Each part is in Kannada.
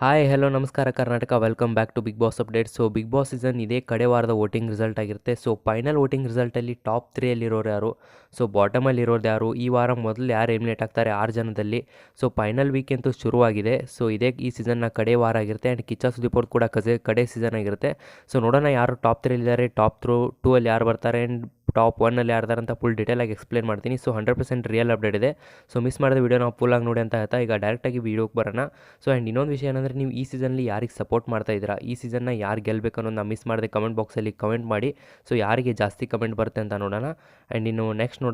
ಹಾಯ್ ಹಲೋ ನಮಸ್ಕಾರ Karnataka. Welcome back to Bigg Boss update so Bigg Boss season ಇದೇ. ಕಡೆ ವಾರದ ವೋಟಿಂಗ್ ರಿಸಲ್ಟ್ ಆಗಿರುತ್ತೆ. ಸೊ ಫೈನಲ್ ವೋಟಿಂಗ್ ರಿಸಲ್ಟಲ್ಲಿ ಟಾಪ್ ತ್ರೀಯಲ್ಲಿರೋರು ಯಾರು? ಸೊ ಬಾಟಮಲ್ಲಿರೋದು ಯಾರು? ಈ ವಾರ ಮೊದಲು ಯಾರು ಎಲಿಮಿನೇಟ್ ಆಗ್ತಾರೆ? ಆರು ಜನದಲ್ಲಿ. ಸೊ ಫೈನಲ್ ವೀಕ್ ಅಂತೂ ಶುರುವಾಗಿದೆ. ಸೊ ಇದೇ ಈ ಸೀಸನ್ನ ಕಡೆ ವಾರ ಆಗಿರುತ್ತೆ. ಆ್ಯಂಡ್ ಕಿಚ್ಚ ಸುದೀಪ್ ಅವ್ರದ್ದು ಕೂಡ ಕಜೆ ಕಡೆ ಸೀಸನ್ ಆಗಿರುತ್ತೆ. ಸೊ ನೋಡೋಣ ಯಾರು ಟಾಪ್ ತ್ರೀಲಿದ್ದಾರೆ ಟಾಪ್ ತ್ರೂ ಟೂ ಅಲ್ಲಿ ಯಾರು ಬರ್ತಾರೆ? ಆ್ಯಂಡ್ ಟಾಪ್ ಒನ್ನಲ್ಲಿ ಯಾರ್ದಾರಂತ ಅಂತ ಫುಲ್ ಆಗಿ ಎಕ್ಸ್ಪ್ಲೇನ್ ಮಾಡ್ತೀನಿ. So hundred percent real update ಇದೆ. ಸೊ ಮಿಸ್ ಮಾಡಿದ ವೀಡಿಯೋ ನಾವು ಫುಲ್ಲಾಗಿ ನೋಡಿ ಅಂತ ಹೇಳ್ತಾ, ಈಗ ಡೈರೆಕ್ಟಾಗಿ ವೀಡಿಯೋಗೆ ಬರೋಣ. ಸೊ ಆ್ಯಂಡ್ ಇನ್ನೊಂದು ವಿಷಯ ಏನಂದರೆ, ನೀವು ಈ ಸೀಸನ್ಲಿ ಯಾರಿಗೆ ಸಪೋರ್ಟ್ ಮಾಡ್ತಾ ಇದ್ದೀರಾ? ಈ ಸೀಸನ್ನ ಯಾರು ಗೆಲ್ಲಬೇಕು ನಾವು ಮಿಸ್ ಮಾಡಿದೆ ಕಮೆಂಟ್ ಬಾಕ್ಸಲ್ಲಿ ಕಮೆಂಟ್ ಮಾಡಿ. ಸೊ ಯಾರಿಗೆ ಜಾಸ್ತಿ ಕಮೆಂಟ್ ಬರುತ್ತೆ ಅಂತ ನೋಡೋಣ. ಆ್ಯಂಡ್ ಇನ್ನು ನೆಕ್ಸ್ಟ್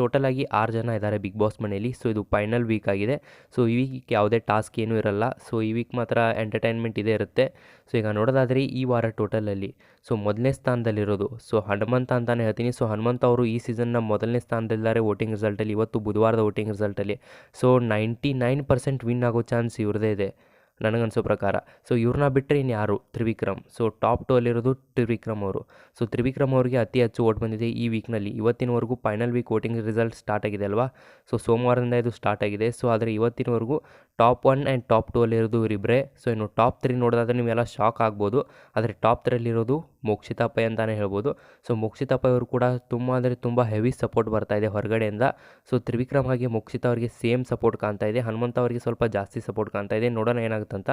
ಟೋಟಲ್ ಆಗಿ ಆರು ಜನ ಇದ್ದಾರೆ ಬಿಗ್ ಬಾಸ್ ಮನೆಯಲ್ಲಿ. ಸೊ ಇದು ಫೈನಲ್ ವೀಕ್ ಆಗಿದೆ. ಸೊ ಈ ವೀಕ್ ಯಾವುದೇ ಟಾಸ್ಕ್ ಏನೂ ಇರಲ್ಲ. ಸೊ ಈ ವೀಕ್ ಮಾತ್ರ ಎಂಟರ್ಟೈನ್ಮೆಂಟ್ ಇದೇ ಇರುತ್ತೆ. ಸೊ ಈಗ ನೋಡೋದಾದ್ರೆ, ಈ ವಾರ ಟೋಟಲಲ್ಲಿ ಸೊ ಮೊದಲನೇ ಸ್ಥಾನದಲ್ಲಿರೋದು. ಸೊ ಹನುಮಂತ ಅಂತಲೇ ಹೇಳ್ತೀನಿ. ಸೊ ಹನುಮಂತ ಅವರು ಈ ಸೀಸನ್ನ ಮೊದಲನೇ ಸ್ಥಾನದಲ್ಲಿದ್ದಾರೆ ವೋಟಿಂಗ್ ರಿಸಲ್ಟಲ್ಲಿ ಇವತ್ತು ಬುಧವಾರದ voting ರಿಸಲ್ಟಲ್ಲಿ so ninety nine percent win ಆಗೋ ಚಾನ್ಸ್ ಇವ್ರದೇ ಇದೆ. ನನಗನ್ಸೋ ಪ್ರಕಾರ. ಸೊ ಇವ್ರನ್ನ ಬಿಟ್ಟರೆ ಇನ್ನು ಯಾರು ತ್ರಿವಿಕ್ರಮ್. ಸೊ ಟಾಪ್ ಟು ಅಲ್ಲಿರೋದು ತ್ರಿವಿಕ್ರಮ್ ಅವರು. ಸೊ ತ್ರಿವಿಕ್ರಮ್ ಅವರಿಗೆ ಅತಿ ಹೆಚ್ಚು ಓಟ್ ಬಂದಿದೆ ಈ ವೀಕ್ನಲ್ಲಿ ಇವತ್ತಿನವರೆಗೂ final week voting result start ಆಗಿದೆ ಅಲ್ವಾ? ಸೊ ಸೋಮವಾರದಿಂದ ಇದು ಸ್ಟಾರ್ಟ್ ಆಗಿದೆ. ಸೊ ಆದರೆ ಇವತ್ತಿನವರೆಗೂ top one and top two ಅಲ್ಲಿರೋದು ಇವರಿಬ್ಬರೇ ಸೊ ಇನ್ನು ಟಾಪ್ ತ್ರೀ ನೋಡೋದಾದ್ರೆ ನೀವೆಲ್ಲ ಶಾಕ್ ಆಗ್ಬೋದು. ಆದರೆ ಟಾಪ್ ತ್ರೀಲಿರೋದು ಮೋಕ್ಷಿತಾ ಪೈ ಅಂತಲೇ ಹೇಳ್ಬೋದು. ಸೊ ಮೋಕ್ಷಿತಾ ಪೈ ಅವರು ಕೂಡ ತುಂಬ ಅಂದರೆ ತುಂಬ ಹೆವಿ ಸಪೋರ್ಟ್ ಬರ್ತಾ ಇದೆ ಹೊರಗಡೆಯಿಂದ. ಸೊ ತ್ರಿವಿಕ್ರಮ್ ಹಾಗೆ ಮೋಕ್ಷಿತಾ ಅವರಿಗೆ ಸೇಮ್ ಸಪೋರ್ಟ್ ಕಾಣ್ತಾ ಇದೆ. ಹನುಮಂತ ಅವರಿಗೆ ಸ್ವಲ್ಪ ಜಾಸ್ತಿ ಸಪೋರ್ಟ್ ಕಾಣ್ತಾ ಇದೆ. ನೋಡೋಣ ಅಂತ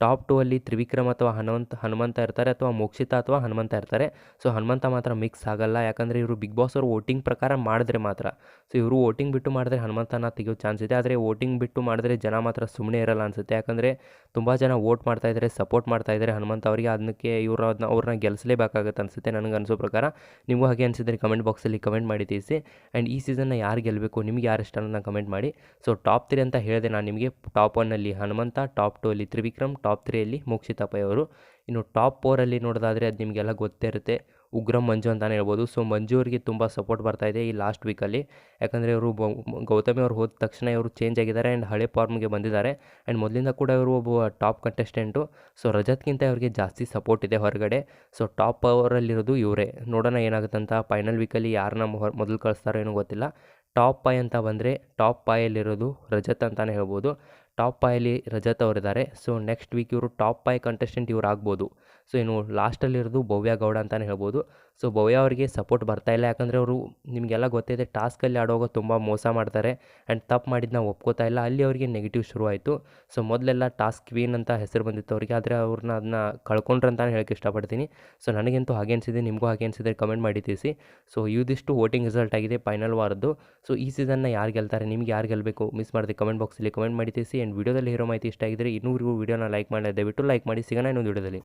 ಟಾಪ್ ಟು ಅಲ್ಲಿ ತ್ರಿವಿಕ್ರಮ್ ಅಥವಾ ಹನುಮಂತ ಹನುಮಂತ ಇರ್ತಾರೆ ಅಥವಾ ಮೋಕ್ಷಿತ ಅಥವಾ ಹನುಮಂತ ಇರ್ತಾರೆ. ಸೊ ಹನುಮಂತ ಮಾತ್ರ ಮಿಕ್ಸ್ ಆಗಲ್ಲ. ಯಾಕಂದರೆ ಇವರು ಬಿಗ್ ಬಾಸ್ ಅವರು ವೋಟಿಂಗ್ ಪ್ರಕಾರ ಮಾಡಿದ್ರೆ ಮಾತ್ರ. ಸೊ ಇವರು ವೋಟಿಂಗ್ ಬಿಟ್ಟು ಮಾಡಿದ್ರೆ ಹನುಮಂತನ ತೆಗೆಯೋ ಚಾನ್ಸ್ ಇದೆ. ಆದರೆ ವೋಟಿಂಗ್ ಬಿಟ್ಟು ಮಾಡಿದ್ರೆ ಜನ ಮಾತ್ರ ಸುಮ್ಮನೆ ಇರಲ್ಲ ಅನಿಸುತ್ತೆ. ಯಾಕಂದರೆ ತುಂಬ ಜನ ವೋಟ್ ಮಾಡ್ತಾ ಇದ್ದಾರೆ ಸಪೋರ್ಟ್ ಮಾಡ್ತಾ ಇದ್ದಾರೆ ಹನುಮಂತ ಅವರಿಗೆ ಅದಕ್ಕೆ ಇವರು ಅದನ್ನ ಅವ್ರನ್ನ ಗೆಲ್ಲಿಸಲೇಬೇಕಾಗತ್ತೆ ಅನಿಸುತ್ತೆ ನನಗೆ ಅನಿಸೋ ಪ್ರಕಾರ. ನಿಮಗೂ ಹಾಗೆ ಅನಿಸಿದ್ರೆ ಕಮೆಂಟ್ ಬಾಕ್ಸಲ್ಲಿ ಕಮೆಂಟ್ ಮಾಡಿ ತಿಳಿಸಿ. ಆ್ಯಂಡ್ ಈ ಸೀಸನ್ನ ಯಾರು ಗೆಲ್ಲಬೇಕು ನಿಮಗೆ ಯಾರು ಇಷ್ಟ ಅನ್ನೋದನ್ನ ಕಮೆಂಟ್ ಮಾಡಿ. ಸೊ ಟಾಪ್ ತ್ರೀ ಅಂತ ಹೇಳಿದೆ ನಾನು ನಿಮಗೆ. ಟಾಪ್ ಒನ್ನಲ್ಲಿ ಹನುಮಂತ ಟಾಪ್ ಟು ಅಲ್ಲಿ ತ್ರಿವಿಕ್ರಮ್ ಟಾಪ್ ತ್ರೀಯಲ್ಲಿ ಮೋಕ್ಷಿತಾ ಪೈ ಅವರು. ಇನ್ನು ಟಾಪ್ ಫೋರಲ್ಲಿ ನೋಡೋದಾದರೆ ಅದು ನಿಮಗೆಲ್ಲ ಗೊತ್ತೇ ಇರುತ್ತೆ. ಉಗ್ರಂ ಮಂಜು ಅಂತಲೇ ಹೇಳ್ಬೋದು. ಸೊ ಮಂಜು ಅವರಿಗೆ ತುಂಬ ಸಪೋರ್ಟ್ ಬರ್ತಾ ಇದೆ ಈ ಲಾಸ್ಟ್ ವೀಕಲ್ಲಿ ಯಾಕಂದರೆ ಇವರು ಗೌತಮಿ ಅವ್ರು ಹೋದ ತಕ್ಷಣ ಇವರು ಚೇಂಜ್ ಆಗಿದ್ದಾರೆ ಆ್ಯಂಡ್ ಹಳೆ ಫಾರ್ಮ್ಗೆ ಬಂದಿದ್ದಾರೆ. ಆ್ಯಂಡ್ ಮೊದಲಿಂದ ಕೂಡ ಇವರು ಒಬ್ಬ ಟಾಪ್ ಕಂಟೆಸ್ಟೆಂಟು ಸೊ ರಜತ್ಗಿಂತ ಇವರಿಗೆ ಜಾಸ್ತಿ ಸಪೋರ್ಟ್ ಇದೆ ಹೊರಗಡೆ. ಸೊ ಟಾಪ್ ಪವರಲ್ಲಿರೋದು ಇವರೇ. ನೋಡೋಣ ಏನಾಗುತ್ತಂತ ಫೈನಲ್ ವೀಕಲ್ಲಿ ಯಾರನ್ನ ಮೊದಲು ಕಳಿಸ್ತಾರೋ ಏನೋ ಗೊತ್ತಿಲ್ಲ. ಟಾಪ್ ಪಾಯ್ ಅಂತ ಬಂದರೆ ಟಾಪ್ ಪಾಯಲ್ಲಿರೋದು ರಜತ್ ಅಂತಲೇ ಹೇಳ್ಬೋದು. ಟಾಪ್ ಪಾಯಲ್ಲಿ ರಜತ್ ಅವರಿದ್ದಾರೆ. ಸೊ ನೆಕ್ಸ್ಟ್ ವೀಕ್ ಇವರು ಟಾಪ್ ಪಾಯ್ ಕಂಟೆಸ್ಟೆಂಟ್ ಇವ್ರು ಆಗ್ಬೋದು. ಸೊ ಇನ್ನು ಲಾಸ್ಟಲ್ಲಿರೋದು ಭವ್ಯ ಗೌಡ ಅಂತಲೇ ಹೇಳ್ಬೋದು. ಸೊ ಭವ್ಯ ಅವರಿಗೆ ಸಪೋರ್ಟ್ ಬರ್ತಾ ಇಲ್ಲ. ಯಾಕಂದರೆ ಅವರು ನಿಮಗೆಲ್ಲ ಗೊತ್ತಿದೆ ಟಾಸ್ಕಲ್ಲಿ ಆಡುವಾಗ ತುಂಬ ಮೋಸ ಮಾಡ್ತಾರೆ ಆ್ಯಂಡ್ ತಪ್ಪು ಮಾಡಿದ್ದು ನಾವು ಒಪ್ಕೋತಾ ಇಲ್ಲ. ಅಲ್ಲಿ ಅವರಿಗೆ ನೆಗೆಟಿವ್ ಶುರುವಾಯಿತು ಸೊ ಮೊದಲೆಲ್ಲ ಟಾಸ್ಕ್ ಕ್ವೀನ್ ಅಂತ ಹೆಸರು ಬಂದಿತ್ತು ಅವರಿಗೆ. ಆದರೆ ಅವ್ರನ್ನ ಅದನ್ನ ಕಳ್ಕೊಂಡ್ರೆ ಅಂತಲೇ ಹೇಳಕ್ಕೆ ಇಷ್ಟಪಡ್ತೀನಿ. ಸೊ ನನಗಂತೂ ಹಾಗೆ ಅನಿಸಿದೆ, ನಿಮಗೂ ಹಾಗೆ ಅನಿಸಿದ್ರೆ ಕಮೆಂಟ್ ಮಾಡಿ ತಿಳಿಸಿ. ಸೊ ಇದಿಷ್ಟು ವೋಟಿಂಗ್ ರಿಸಲ್ಟ್ ಆಗಿದೆ ಫೈನಲ್ ವಾರದ್ದು. ಸೊ ಈ ಸೀಸನ್ನ ಯಾರು ಗೆಲ್ತಾರೆ, ನಿಮ್ಗೆ ಯಾರು ಗೆಲ್ಲಬೇಕು ಮಿಸ್ ಮಾಡಿದೆ ಕಮೆಂಟ್ ಬಾಕ್ಸಲ್ಲಿ ಕಮೆಂಟ್ ಮಾಡಿ ತಿಳಿಸಿ. ಆ್ಯಂಡ್ ವಿಡಿಯೋದಲ್ಲಿ ಇರೋ ಮಾಹಿತಿ ಇಷ್ಟ ಆಗಿದ್ರೆ ಇನ್ನೂರಿಗೂ ವಿಡಿಯೋನ ಲೈಕ್ ಮಾಡಿ, ದಯವಿಟ್ಟು ಲೈಕ್ ಮಾಡಿ. ಸಿಗೋಣ ಇನ್ನೊಂದು ವಿಡಿಯೋದಲ್ಲಿ.